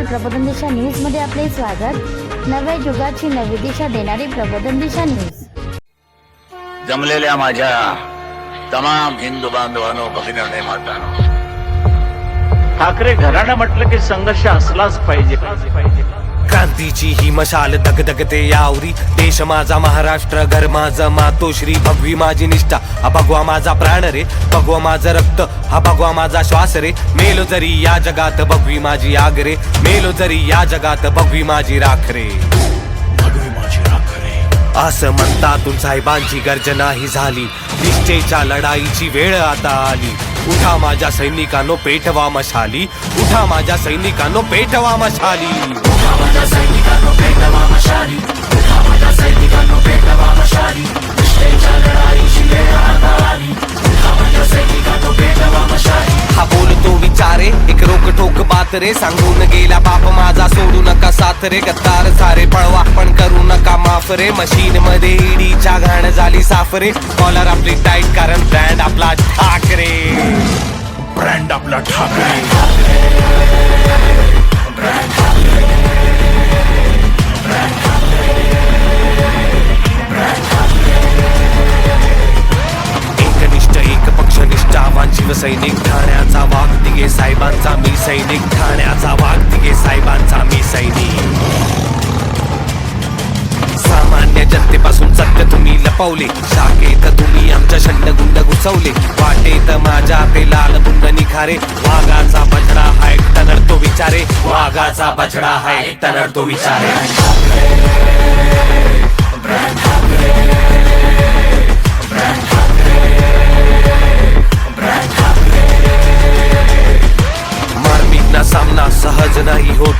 नमस्कार प्रबोधन दिशा न्यूजमध्ये आपले स्वागत. नव्या युगाची नवी दिशा देणारी प्रबोधन दिशा न्यूज जमलेल्या माझ्या तमाम हिंदू बांधवांनो भगिनी मातानो. ठाकरे घराणं म्हटलं की संघर्ष असलाच पाहिजे. क्रांतीची ही मशाल धगधगते यावरी. देश माझा महाराष्ट्र घर माझं मातोश्री. भगवी माझी निष्ठा हा भगवा माझा प्राण रे. भगवा माझं रक्त हा भगवा माझा श्वास रे. मेलो जरी या जगात भगवी माझी आग रे. मेलो जरी या जगात भगवी माझी राख रे. असं म्हणतातून साहेबांची गर्जना ही झाली. निश्चयच्या लढाईची वेळ आता आली. उठा माझ्या सैनिकांनो पेटवा मशाली. उठा माझ्या सैनिकांनो पेटवा मशाली. हा बोलतो विचारे एक रोक ठोक बात रे. सांगून गेला बाप माझा सोडू नका साथ रे. गद्दार सारे पळवा पण करू नका माफ रे. मशीन मध्ये ईडीच्या घाण झाली साफ रे. कॉलर आपली टाईट कारण ब्रँड आपला ठाकरे ब्रँड आपला ठाकरे एकनिष्ठ पक्षनिष्ठ सैनिक शिवसैनिक ठाण्याचा वाघ. दिगे साहेबांचा मी सैनिक. ठाण्याचा वाघ दिगे साहेबांचा मी सैनिक. सामान्य जनतेपासून सत्य तुम्ही लपवले. शाखेत तुम्ही आमच्या शंडगुंड घुसवले. वाटेत माझ्या ते लाल गुंड निखारे. वाघाचा बछडा हाय तनडतो विचारे. वाघाचा बछडा हाय तनडतो विचारे. मार्मिकना सामना सहज नाही होत.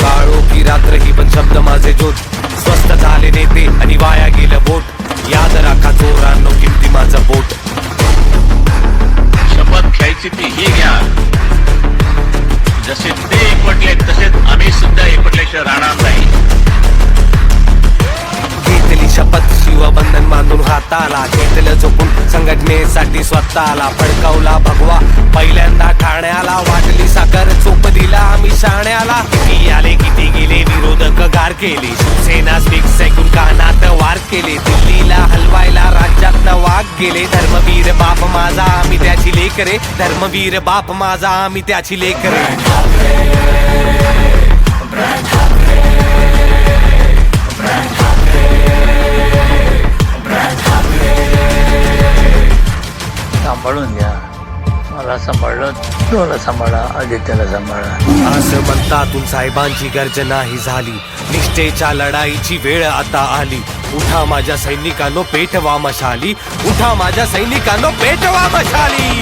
काळो की रात्र ही पण शब्द माझे जोत. स्वस्त झाले नेते आणि वाया गेलं बोट. याद राखा चोरांनो किमती माझं बोट. शपथ घ्यायची ती ही घ्या. जसे ते एकवटले तसेच आम्ही सुद्धा एकवटल्याशिवाय राहणार नाही. घेतली शपथ. शिवबंधन बांधून हाताला घेतलं झोपून संघटनेसाठी स्वतःला फडकावला भगवा. पहिल्यांदा ठाण्याला वाटली साखर चोप दिला आम्ही शाण्याला. किती आले किती गेले विरोधक गार केले. शिवसेना स्पीक्स ऐकून कानात वार केले. दिल्लीला हलवायला राज्यात वाघ गेले. धर्मवीर बाप माझा आम्ही त्याची लेकरे. धर्मवीर बाप माझा आम्ही त्याची लेख सांभाळून घ्या. मला सांभाळलं तुला सांभाळा आदित्याला सांभाळा. असं म्हणतातून साहेबांची गर्जना ही झाली. निष्ठेच्या लढाईची वेळ आता आली. उठा माझ्या सैनिकांनो पेटवा मशाली. उठा माझ्या सैनिकांनो पेटवा मशाली.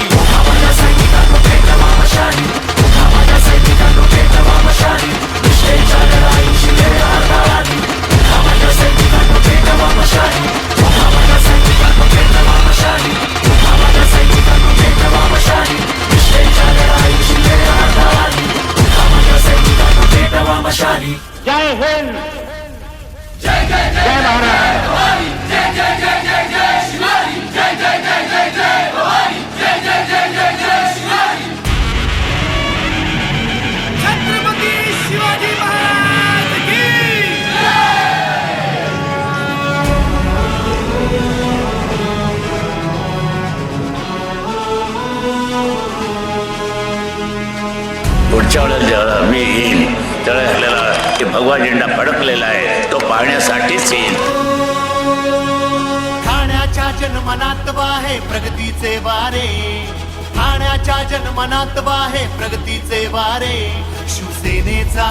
पुढच्या वेळेला जेव्हा मी येईल त्यावेळेला आपल्याला ते भगवा झेंडा फडकलेला आहे. तो पाहण्यासाठीच येईल ठाण्याच्या जनमनात वाहे प्रगतीचे वारे. ठाण्याच्या जनमनात वाहे प्रगतीचे वारे. शिवसेनेचा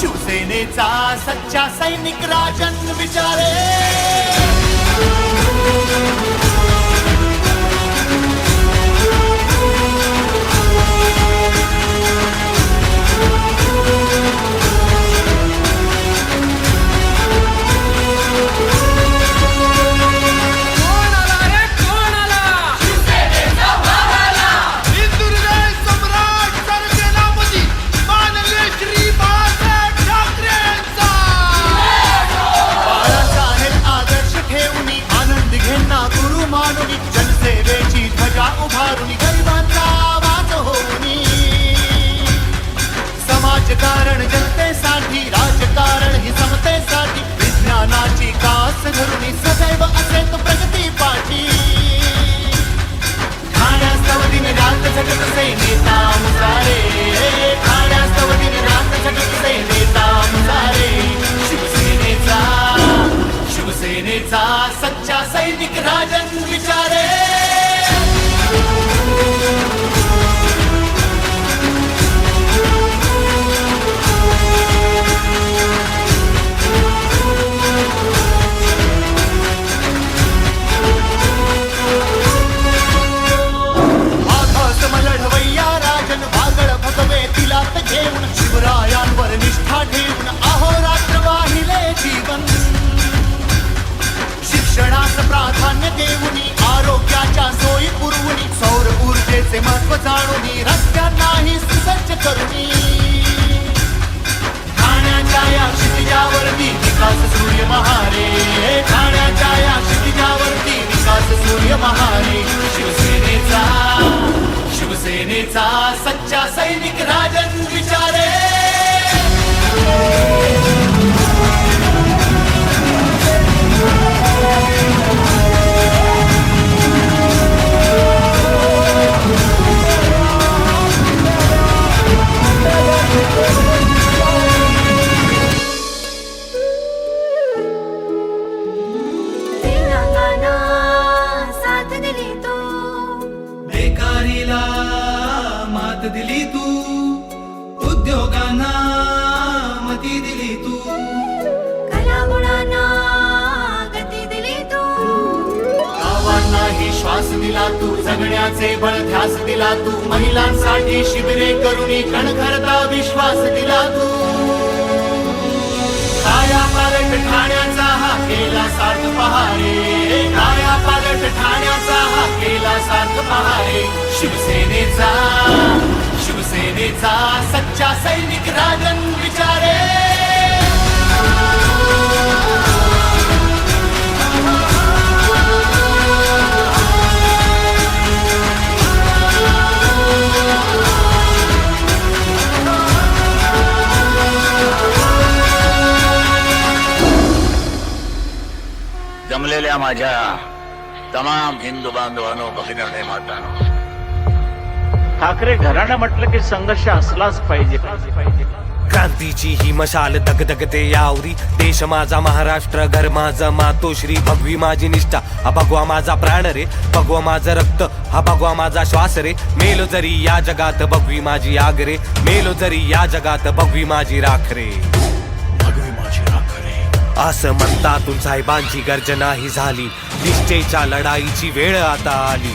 शिवसेनेचा सच्चा सैनिक राजन विचारे. काढून गरिबांचा आवाज होऊनी. समाजकारण जनतेसाठी राजकारण ही समतेसाठी विज्ञानाची कास धरून सदैव असेल प्रगती पाठी. खाण्यास्तव दिन रात झटत से नेता मुसारे. खाण्यास्तव दिन रात झटत से नेता मुसारे. शिवसेनेचा शिवसेनेचा सच्चा सैनिक राजन विचारे. ठाण्याच्या या क्षितिजावरती विकास सूर्य महारे. ठाण्याच्या या क्षितिजावरती विकास सूर्य महारे. शिवसेनेचा शिवसेनेचा सच्चा सैनिक राजन विचारे. मात दिली तू. उद्योगांना मती दिली तू. कलागुणांना गती दिली तू. गावांनाही श्वास दिला तू जगण्याचे बळ ध्यास दिला तू. महिलांसाठी शिबिरे करुणी कणखरता विश्वास दिला तू. काया पालट ठाण्याचा हा केला सार्थ पहारे. काया पालट ठाण्याचा हा केला सार्थ पहारे. शिवसेनेचा शिवसेनेचा सच्चा सैनिक राजन विचारे. जमलेल्या माझ्या तमाम हिंदू बांधवांनो भगिनी मातानो ठाकरे घराणं म्हटलं की संघर्ष असलाच पाहिजे. क्रांतीची ही मशाल दगदगते यावरी. देश माझा महाराष्ट्र घर माझं मातोश्री. भगवी माझी निष्ठा हा भगवा माझा प्राण रे. भगवा माझं रक्त हा भगवा माझा श्वास रे. मेलो जरी या जगात भगवी माझी आग रे. मेलो जरी या जगात भगवी माझी राख रे. असं म्हणतातून साहेबांची गर्जना ही झाली. निश्चयच्या लढाईची वेळ आता आली.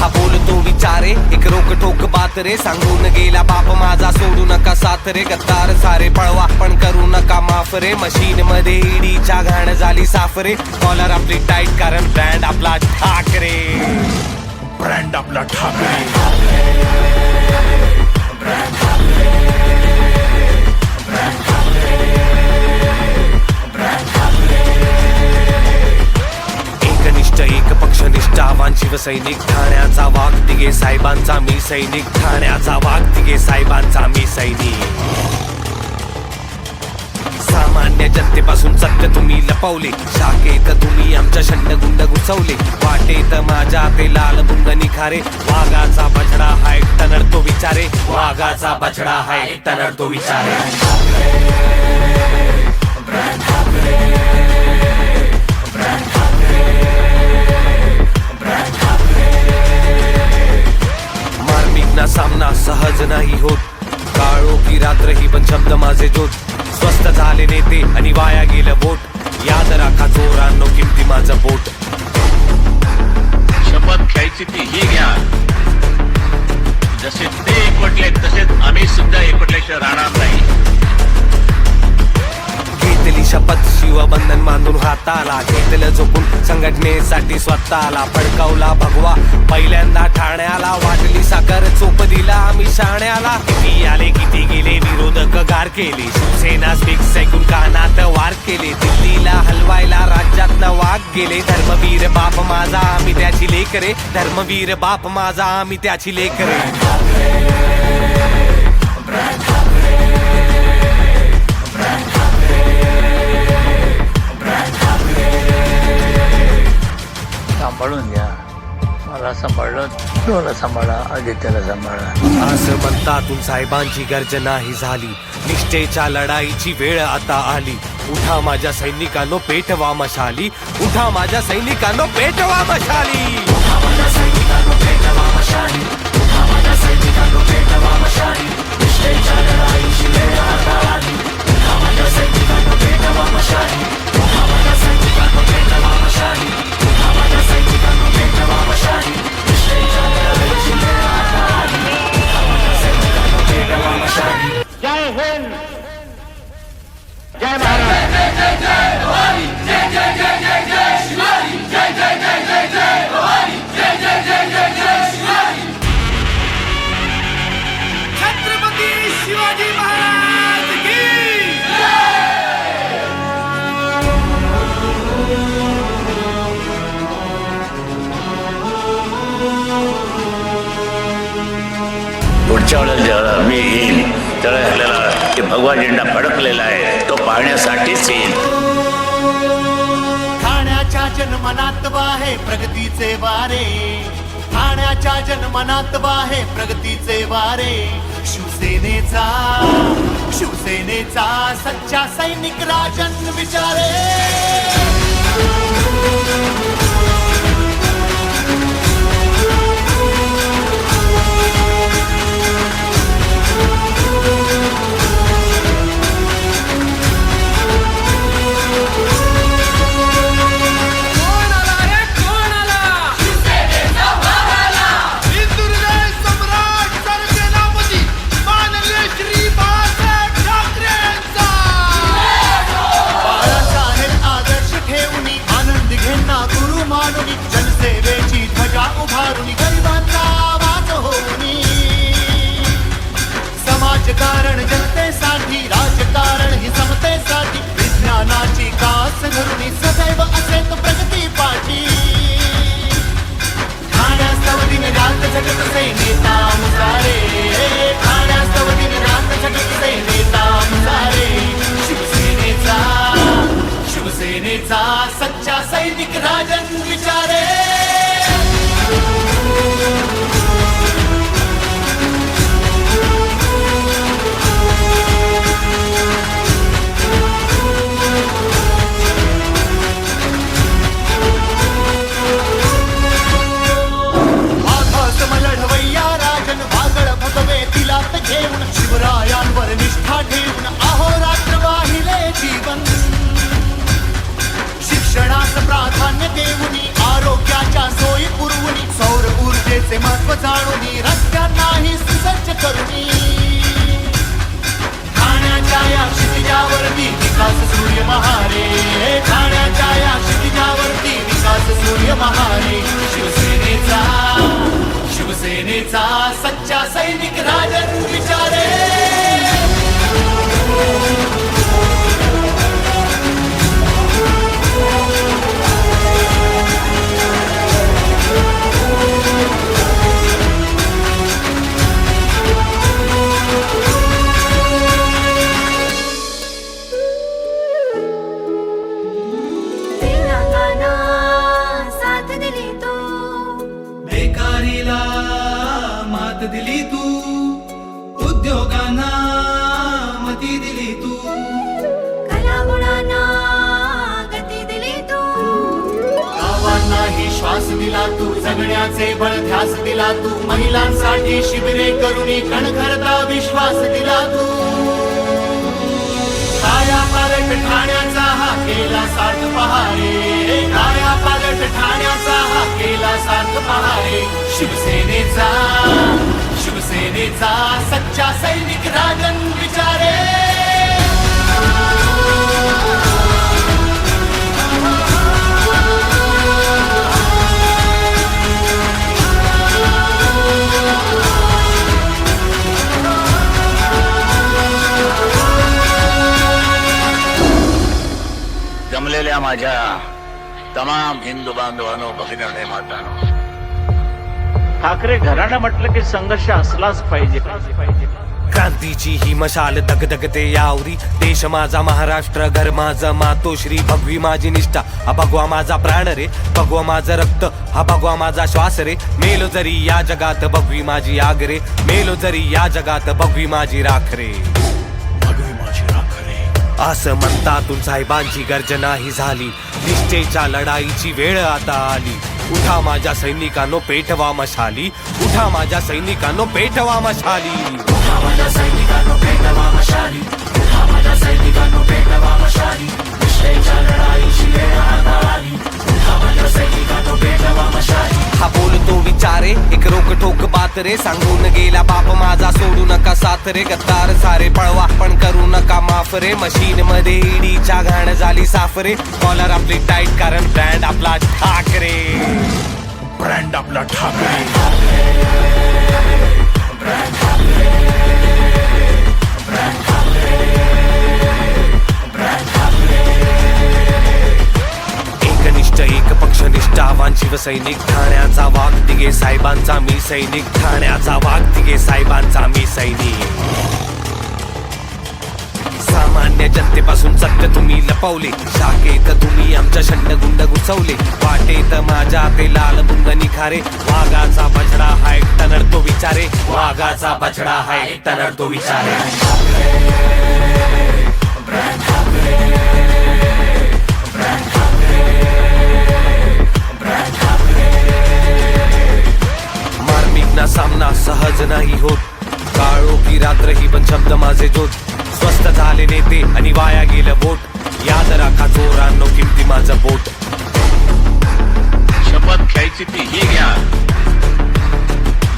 हा बोलतो विचारे एक रोक टोक बात रे. सांगून गेला बाप माझा सोडू नका साथ रे. गद्दार सारे पळवा पण करू नका माफ रे. मशीन मध्ये ईडीच्या घाण झाली साफ रे. कॉलर आपली टाईट कारण ब्रँड आपला ठाकरे ब्रँड आपला ठाकरे एकनिष्ठ सैनिक ठाण्याचा वाघ तिघे साहेबांचा मी सैनिक. ठाण्याचा वाघ तिघे साहेबांचा मी सैनिक. सामान्य जनतेपासून सत्य तुम्ही लपवले. शाखेत तुम्ही आमच्या शंड गुंड घुसवले. वाटेत माझ्या ते लाल बुंग निखारे. वाघाचा बछडा हाय टनर तो विचारे. वाघाचा बछडा हाय टनर तो विचारे. माझं बोट. शपथ घ्यायची ती ही घ्या. जसे ते एकवटले तसेच आम्ही सुद्धा एकवटल्याशिवाय राहणार नाही. घेतली शपथ शिवबंधन बांधून हाताला. घेतलं झोपून संघटनेसाठी स्वतःला फडकावला भगवा. पहिल्यांदा ठाण्याला वाटली साखर चोप दिला आम्ही शाण्याला. किती आले विरोधक गार केली. शिवसेना स्पिक्स ऐकून कानात वार केले. दिल्लीला हलवायला राज्यात वाघ गेले. धर्मवीर बाप माझा आम्ही त्याची लेकरे. धर्मवीर बाप माझा आम्ही त्याची लेकरे. सांभाळून घ्या. मला सांभाळलं तुला सांभाळा आदित्याला सांभाळा. असं म्हणतातून साहेबांची गर्जना ही झाली. निष्ठेच्या लढाईची वेळ आता आली. उठा माझ्या सैनिकांनो पेटवा मशाली. उठा माझ्या सैनिकांनो पेटवा मशाली. जय म्हणजे, पुढच्या मी येईन त्यावेळेला आपल्याला भगवा झेंडा फडकलेला आहे. तो पाहण्यासाठीच येईल. ठाण्याच्या जनमनात वाहे प्रगतीचे वारे. ठाण्याच्या जनमनात वाहे प्रगतीचे वारे. शिवसेनेचा शिवसेनेचा सच्चा सैनिक राजन विचारे. जाणून रस्त्यांनाही सुसज्ज करुणी. ठाण्याच्या या क्षितिजावरती विकास सूर्य महारे. ठाण्याच्या या क्षितिजावरती विकास सूर्य महारे. शिवसेनेचा शिवसेनेचा सच्चा सैनिक राजन विचारे. बळ ध्यास दिला तू. महिलांसाठी शिबिरे करुणी कणखरता विश्वास दिला तू. काया पालट ठाण्याचा हा केला सार्थ पहारे. काया पालट ठाण्याचा हा केला सार्थ पहारे. शिवसेनेचा शिवसेनेचा सच्चा सैनिक राजन विचारे. या माझ्या तमाम हिंदू बांधवांनो भगिनी मातानो. ठाकरे घराणं म्हटलं की संघर्ष असलाच पाहिजे. क्रांतीची ही मशाल दगदगते यावरी. देश माझा महाराष्ट्र घर माझं मातोश्री. भगवी माझी निष्ठा हा भगवा माझा प्राण रे. भगवा माझं रक्त हा भगवा माझा श्वास रे. मेलो जरी या जगात भगवी माझी आग रे. मेलो जरी या जगात भगवी माझी राख रे. असं म्हणतातून साहेबांची गर्जना ही झाली. निष्ठेच्या लढाईची वेळ आता आली. उठा माझ्या सैनिकांनो पेटवा मशाली. उठा माझ्या सैनिकांनो पेटवा मशाली. उठा माझ्या सैनिकांनो पेटवा मशाली. उठा माझ्या सैनिकांनो पेटवा मशाली. निष्ठेच्या लढाईची वेळ आता आली. उठा माझ्या सैनिकांनो पेटवा मशाली. हा बोलतो विचारे एक रोक ठोक बात रे. सांगून गेला बाप माझा सोडू नका साथ रे. गद्दार सारे पळवा पण करू नका माफ रे. मशीन मध्ये ईडीच्या घाण झाली साफ रे. कॉलर आपली टाईट कारण ब्रँड आपला ठाकरे ब्रँड आपला ठाकरे एकनिष्ठ एक पक्ष निष्ठावान शिवसैनिक ठाण्याचा वाघ दिगे साहेबांचा मी सैनिक ठाण्याचा वाघ दिगे साहेबांचा मी सैनिक. सामान्य जनतेपासून सत्य तुम्ही लपवले शाखेत तुम्ही आमच्या शंड गुंड घुसवले वाटेत माझ्या ते लाल बुंग निखारे वाघाचा बछडा हा एकटा नडतो विचारे वाघाचा बछडा हा एकटा नडतो विचारे. मार्मिक ना सामना सहज नाही होत. काळो की रात्र ही पण शब्द माझे जोत. स्वस्त झाले नेते आणि वाया गेलं बोट. याद राखा चोरांनो किमती माझं बोट. शपथ घ्यायची ती ही घ्या.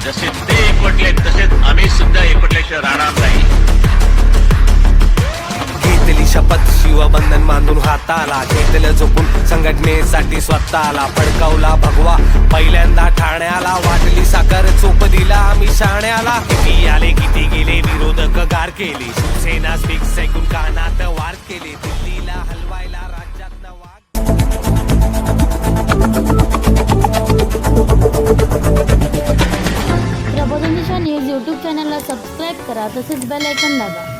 जसे ते एकवटले तसेच आम्ही हाताला घेतलं झोपून संघटनेसाठी स्वतःला फडकावला भगवा. पहिल्यांदा ठाण्याला वाटली साखर चोप दिला आम्ही शाण्याला किती आले किती गेले विरोधक गार केले. शिवसेना स्पीक ऐकून कानात वार केले. दिल्लीला हलवायला राज्यात वाघ. प्रबोधन दिशा न्यूज यूट्यूब चॅनलला सबस्क्राईब करा तसेच बेल आयकॉन दाबा.